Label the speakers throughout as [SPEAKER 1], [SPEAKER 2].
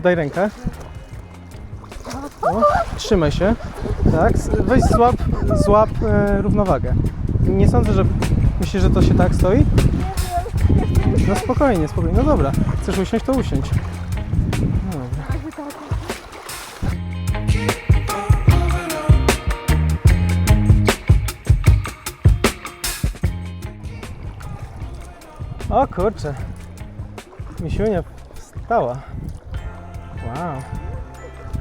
[SPEAKER 1] daj rękę. O, trzymaj się. Tak, weź złap, złap e, równowagę. Nie sądzę, że myślisz, że to się tak stoi? No spokojnie, spokojnie. No dobra, chcesz usiąść, to usiądź. No. O kurczę. Misiunia wstała. Wow.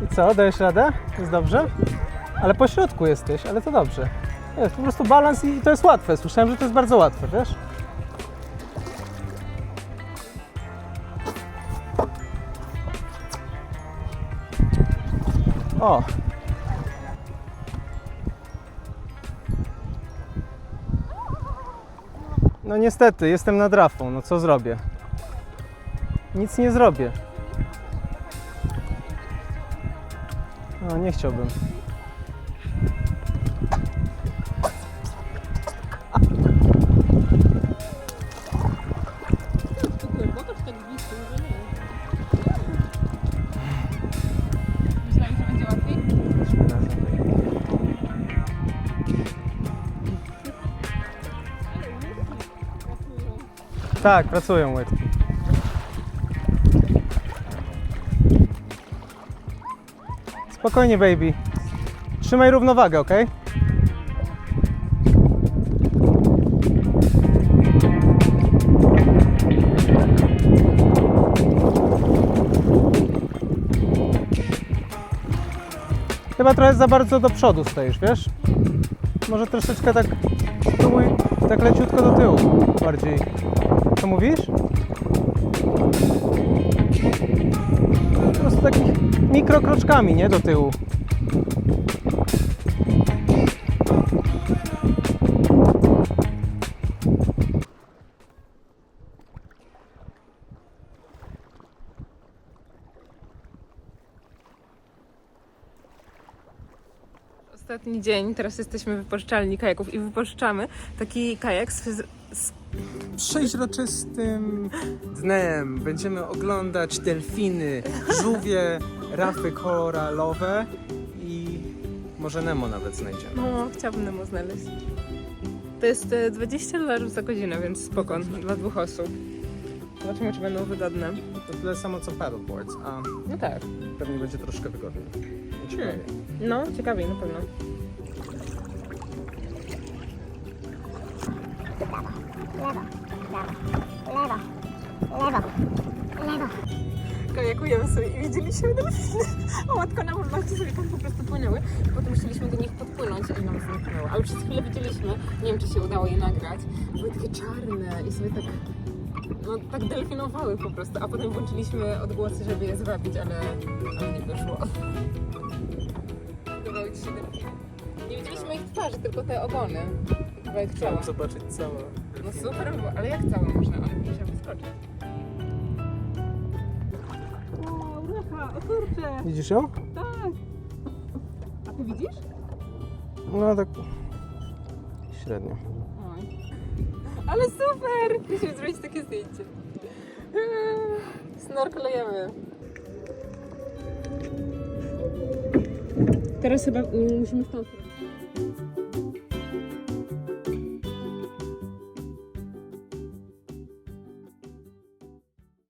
[SPEAKER 1] I co, dajesz radę? Jest dobrze? Ale po środku jesteś, ale to dobrze. Jest po prostu balans i to jest łatwe. Słyszałem, że to jest bardzo łatwe, wiesz? O! No niestety, jestem nad rafą, no co zrobię? Nic nie zrobię. No, nie chciałbym.
[SPEAKER 2] Tak,
[SPEAKER 1] pracują łydki. Spokojnie, baby. Trzymaj równowagę, ok? Chyba trochę za bardzo do przodu stoisz, wiesz? Może troszeczkę tak spróbuj tak leciutko do tyłu bardziej. Co mówisz? Mikrokroczkami, nie? Do tyłu.
[SPEAKER 2] Ostatni dzień, teraz jesteśmy w wypożyczalni kajaków i wypożyczamy taki kajak z, z
[SPEAKER 1] Przeźroczystym dnem będziemy oglądać delfiny, żółwie, rafy koralowe i może Nemo nawet znajdziemy.
[SPEAKER 2] No, chciałabym Nemo znaleźć. To jest e, 20 dolarów za godzinę, więc spoko, dla dwóch osób. Zobaczymy, czy będą wygodne.
[SPEAKER 1] To tyle samo co paddleboards, a
[SPEAKER 2] No tak.
[SPEAKER 1] pewnie będzie troszkę wygodniej. Ciekawie.
[SPEAKER 2] No, ciekawiej na pewno. Kajakujemy sobie i widzieliśmy delfiny. O matko, na urwacie sobie tam po prostu płynęły. Potem chcieliśmy do nich podpłynąć i nam zniknęły. Ale przez chwilę widzieliśmy, nie wiem czy się udało je nagrać, były takie czarne i sobie tak, no tak delfinowały po prostu. A potem włączyliśmy odgłosy, żeby je zwabić, ale, ale nie wyszło. Podobały ci się delfiny? Nie widzieliśmy ich twarzy, tylko te ogony. Chyba jak ciała.
[SPEAKER 1] zobaczyć całe.
[SPEAKER 2] No super, ale jak całe można? One musiały wyskoczyć. O, kurczę,
[SPEAKER 1] Widzisz ją?
[SPEAKER 2] tak. A ty widzisz?
[SPEAKER 1] No tak średnio.
[SPEAKER 2] Oj. Ale super! Musimy zrobić takie zdjęcie. Snorkelujemy. Teraz chyba musimy w tą stronę.